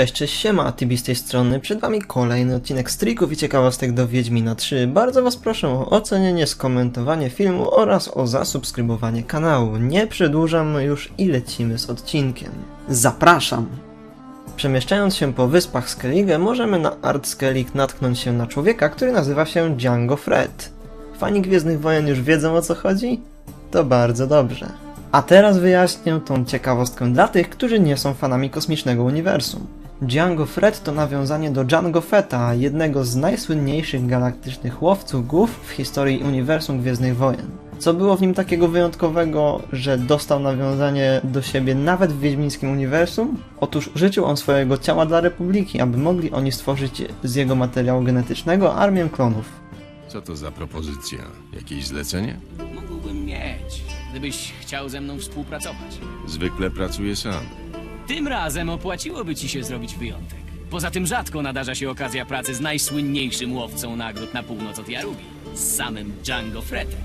Cześć, cześć, siema, Tibi z tej strony. Przed wami kolejny odcinek z trików i ciekawostek do Wiedźmina 3. Bardzo was proszę o ocenienie, skomentowanie filmu oraz o zasubskrybowanie kanału. Nie przedłużam już i lecimy z odcinkiem. Zapraszam! Przemieszczając się po wyspach Skellige, możemy na Art Skellig natknąć się na człowieka, który nazywa się Django Fred. Fani Gwiezdnych Wojen już wiedzą o co chodzi? To bardzo dobrze. A teraz wyjaśnię tą ciekawostkę dla tych, którzy nie są fanami kosmicznego uniwersum. Django Fett to nawiązanie do Django Fetta, jednego z najsłynniejszych galaktycznych łowców głów w historii uniwersum Gwiezdnych Wojen. Co było w nim takiego wyjątkowego, że dostał nawiązanie do siebie nawet w wiedźmińskim uniwersum? Otóż użyczył on swojego ciała dla Republiki, aby mogli oni stworzyć z jego materiału genetycznego armię klonów. Co to za propozycja? Jakieś zlecenie? Mógłbym mieć, gdybyś chciał ze mną współpracować. Zwykle pracuję sam. Tym razem opłaciłoby ci się zrobić wyjątek. Poza tym rzadko nadarza się okazja pracy z najsłynniejszym łowcą nagród na północ od Jarugi. Z samym Django Frettem.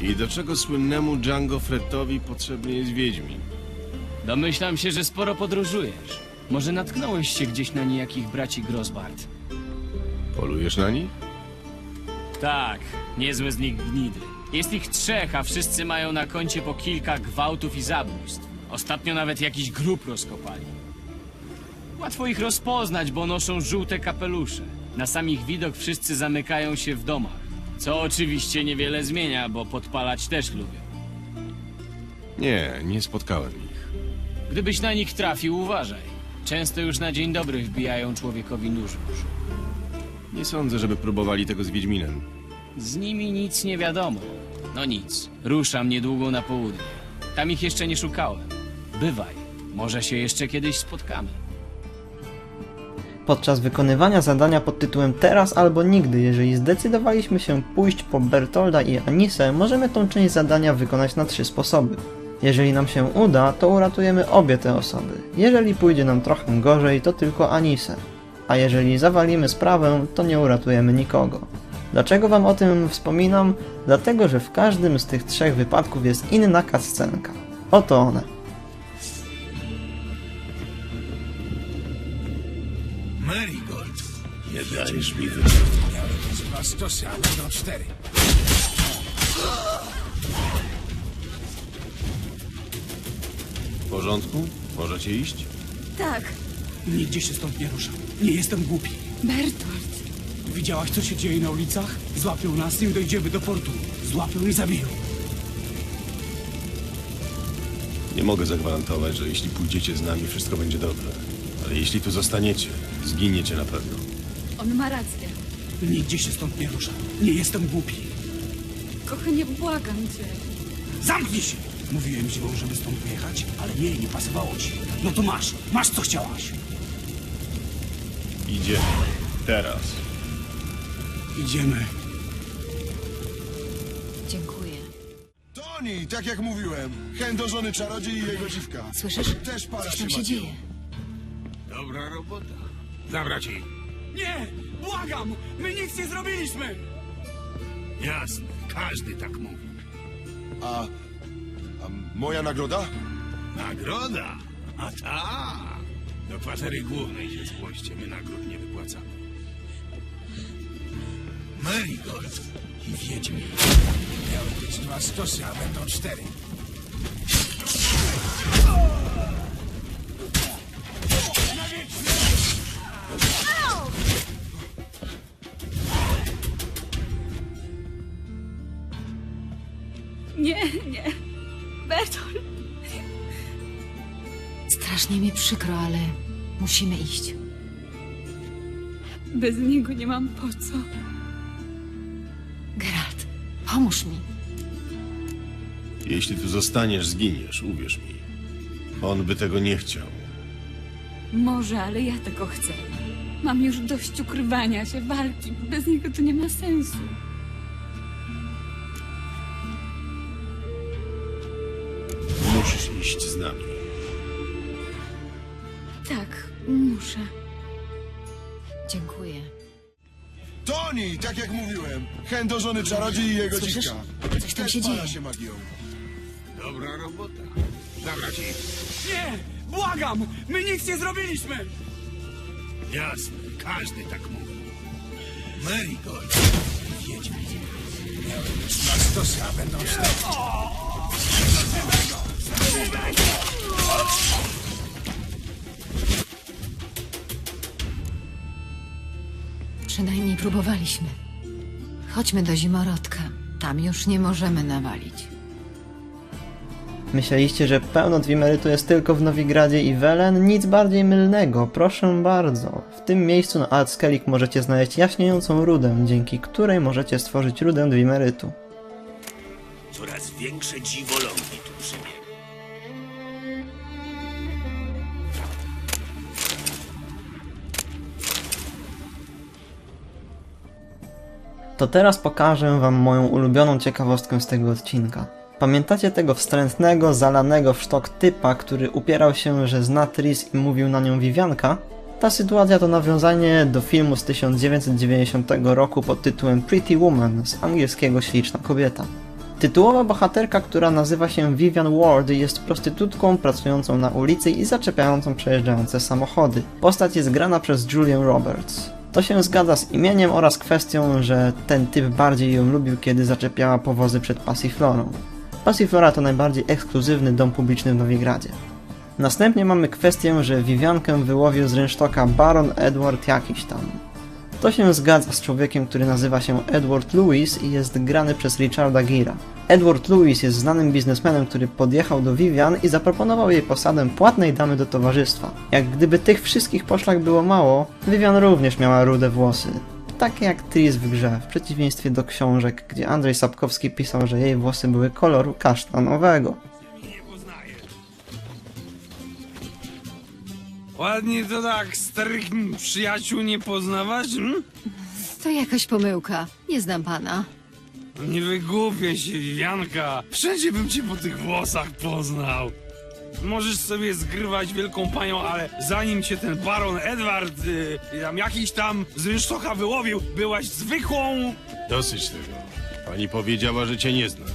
I do czego słynnemu Django Frettowi potrzebny jest Wiedźmin? Domyślam się, że sporo podróżujesz. Może natknąłeś się gdzieś na niejakich braci Grosbart? Polujesz na nich? Tak, niezłe z nich gnidy. Jest ich trzech, a wszyscy mają na koncie po kilka gwałtów i zabójstw. Ostatnio nawet jakiś grób rozkopali. Łatwo ich rozpoznać, bo noszą żółte kapelusze. Na sam ich widok wszyscy zamykają się w domach. Co oczywiście niewiele zmienia, bo podpalać też lubią. Nie, nie spotkałem ich. Gdybyś na nich trafił, uważaj. Często już na dzień dobry wbijają człowiekowi nóż w. Nie sądzę, żeby próbowali tego z Wiedźminem. Z nimi nic nie wiadomo. No nic, ruszam niedługo na południe. Tam ich jeszcze nie szukałem. Bywaj, może się jeszcze kiedyś spotkamy. Podczas wykonywania zadania pod tytułem Teraz albo Nigdy, jeżeli zdecydowaliśmy się pójść po Bertolda i Anisę, możemy tą część zadania wykonać na trzy sposoby. Jeżeli nam się uda, to uratujemy obie te osoby. Jeżeli pójdzie nam trochę gorzej, to tylko Anisę. A jeżeli zawalimy sprawę, to nie uratujemy nikogo. Dlaczego wam o tym wspominam? Dlatego, że w każdym z tych trzech wypadków jest inna kascenka. Oto one. Marigold. Nie dajesz mi samo, do cztery. W porządku? Możecie iść? Tak, Nigdzie się stąd nie ruszam. Nie jestem głupi. Bertolt. Widziałaś, co się dzieje na ulicach? Złapią nas, nim dojdziemy do portu. Złapią i zabiją. Nie mogę zagwarantować, że jeśli pójdziecie z nami, wszystko będzie dobrze. Ale jeśli tu zostaniecie, zginiecie na pewno. On ma rację. Nigdzie się stąd nie ruszam. Nie jestem głupi. Kochanie, błagam cię. Zamknij się! Mówiłem ci, żeby stąd wyjechać, ale nie, nie pasowało ci. No to masz. Masz, co chciałaś. Idziemy. Teraz. Idziemy. Dziękuję. Toni, tak jak mówiłem, chędożony czarodziej i jego dziwka. Słyszysz? Też para Coś się tam się mają. dzieje. Dobra robota. Zabrać ich. Nie! Błagam! My nic nie zrobiliśmy! Jasne. Każdy tak mówi. A, a moja nagroda? Nagroda? A ta! Do kwatery głównej się zgłoście, my nagród nie wypłacamy. Marigold i Wiedźmin. Miały być dwa stosy, a będą cztery. Nie, nie. Bertolt. Strasznie mi przykro, ale musimy iść. Bez niego nie mam po co. Pomóż mi. Jeśli tu zostaniesz, zginiesz, uwierz mi. On by tego nie chciał. Może, ale ja tego chcę. Mam już dość ukrywania się, walki. Bez niego to nie ma sensu. Musisz iść z nami. Tak, muszę. Dziękuję. Toni, tak jak mówiłem, chędożony czarodziej i jego Słyszysz? dziwka. Coś tam Też się para dzieje. się magią. Dobra robota. Zabrać ich. Nie! Błagam! My nic nie zrobiliśmy! Jasne, każdy tak mówi. Marigold. Wiedźmy. Miałem być na stosy, a będą stać. Przynajmniej próbowaliśmy. Chodźmy do zimorodka. Tam już nie możemy nawalić. Myśleliście, że pełno Dwimerytu jest tylko w Nowigradzie i Welen? Nic bardziej mylnego, proszę bardzo. W tym miejscu na Altskellig możecie znaleźć jaśniejącą rudę, dzięki której możecie stworzyć rudę Dwimerytu. Coraz większe dziwolągi tu przybiegły. To teraz pokażę wam moją ulubioną ciekawostkę z tego odcinka. Pamiętacie tego wstrętnego, zalanego w sztok typa, który upierał się, że zna Tris i mówił na nią Vivianka? Ta sytuacja to nawiązanie do filmu z 1990 roku pod tytułem Pretty Woman z angielskiego Śliczna kobieta. Tytułowa bohaterka, która nazywa się Vivian Ward, jest prostytutką pracującą na ulicy i zaczepiającą przejeżdżające samochody. Postać jest grana przez Julian Roberts. To się zgadza z imieniem oraz kwestią, że ten typ bardziej ją lubił, kiedy zaczepiała powozy przed Passiflorą. Passiflora to najbardziej ekskluzywny dom publiczny w Nowigradzie. Następnie mamy kwestię, że Viviankę wyłowił z rynsztoka Baron Edward jakiś tam. To się zgadza z człowiekiem, który nazywa się Edward Lewis i jest grany przez Richarda Gira. Edward Lewis jest znanym biznesmenem, który podjechał do Vivian i zaproponował jej posadę płatnej damy do towarzystwa. Jak gdyby tych wszystkich poszlak było mało, Vivian również miała rude włosy. Takie jak Tris w grze, w przeciwieństwie do książek, gdzie Andrzej Sapkowski pisał, że jej włosy były koloru kasztanowego. Ładnie to tak starych przyjaciół nie poznawać? Hmm? To jakaś pomyłka. Nie znam pana. Nie wygłupiaj się, Wianka. Wszędzie bym cię po tych włosach poznał. Możesz sobie zgrywać wielką panią, ale zanim cię ten baron Edward y, tam jakiś tam z rynsztoka wyłowił, byłaś zwykłą... Dosyć tego. Pani powiedziała, że cię nie zna.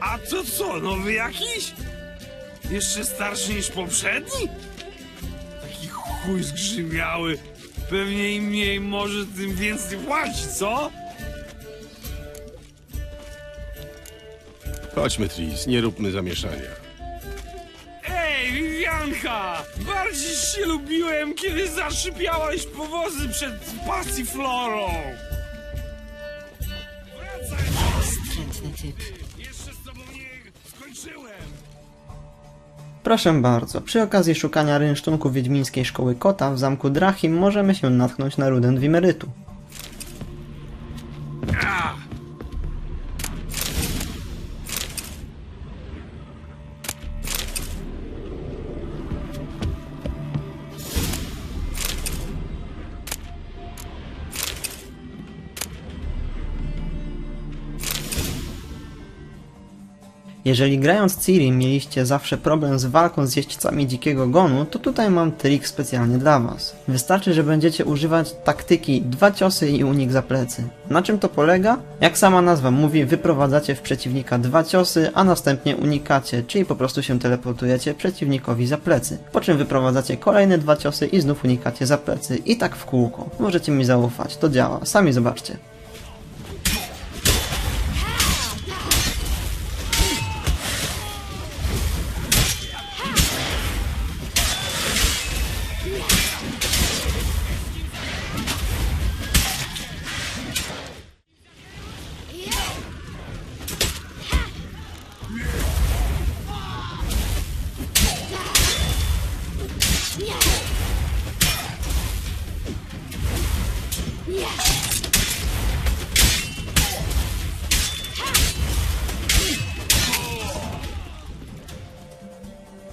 A to co, nowy jakiś? Jeszcze starszy niż poprzedni? Chuj zgrzymiały. Pewnie im mniej może, tym więcej płaci, co? Chodźmy, Tris, nie róbmy zamieszania. Ej, Vivianka! Bardziej się lubiłem, kiedy zaszypiałaś powozy przed Passiflorą! Wracaj! Wstrętny typ. Proszę bardzo, przy okazji szukania rynsztunku Wiedźmińskiej Szkoły Kota w zamku Drachim możemy się natknąć na rudę Dwimerytu. Jeżeli grając Ciri mieliście zawsze problem z walką z jeźdźcami dzikiego gonu, to tutaj mam trik specjalnie dla was. Wystarczy, że będziecie używać taktyki dwa ciosy i unik za plecy. Na czym to polega? Jak sama nazwa mówi, wyprowadzacie w przeciwnika dwa ciosy, a następnie unikacie, czyli po prostu się teleportujecie przeciwnikowi za plecy. Po czym wyprowadzacie kolejne dwa ciosy i znów unikacie za plecy. I tak w kółko. Możecie mi zaufać, to działa, sami zobaczcie.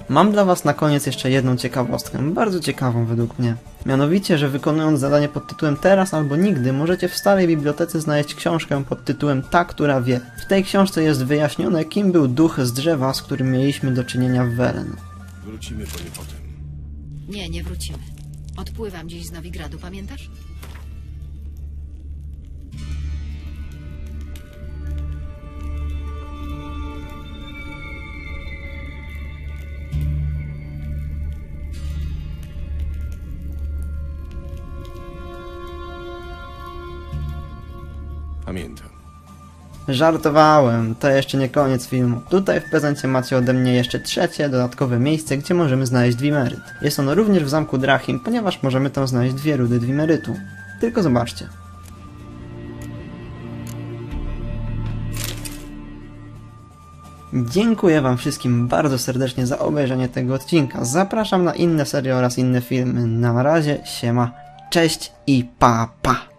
Mam dla Was na koniec jeszcze jedną ciekawostkę, bardzo ciekawą według mnie. Mianowicie, że wykonując zadanie pod tytułem Teraz albo Nigdy, możecie w starej bibliotece znaleźć książkę pod tytułem Ta, która wie. W tej książce jest wyjaśnione, kim był duch z drzewa, z którym mieliśmy do czynienia w Welen. Wrócimy po nie potem. Nie, nie wrócimy. Odpływam dziś z Nowigradu, pamiętasz? Pamiętam. Żartowałem, to jeszcze nie koniec filmu. Tutaj w prezencie macie ode mnie jeszcze trzecie, dodatkowe miejsce, gdzie możemy znaleźć Dwimeryt. Jest ono również w zamku Drachim, ponieważ możemy tam znaleźć dwie rudy Dwimerytu. Tylko zobaczcie. Dziękuję Wam wszystkim bardzo serdecznie za obejrzenie tego odcinka. Zapraszam na inne serie oraz inne filmy. Na razie, siema, cześć i pa pa!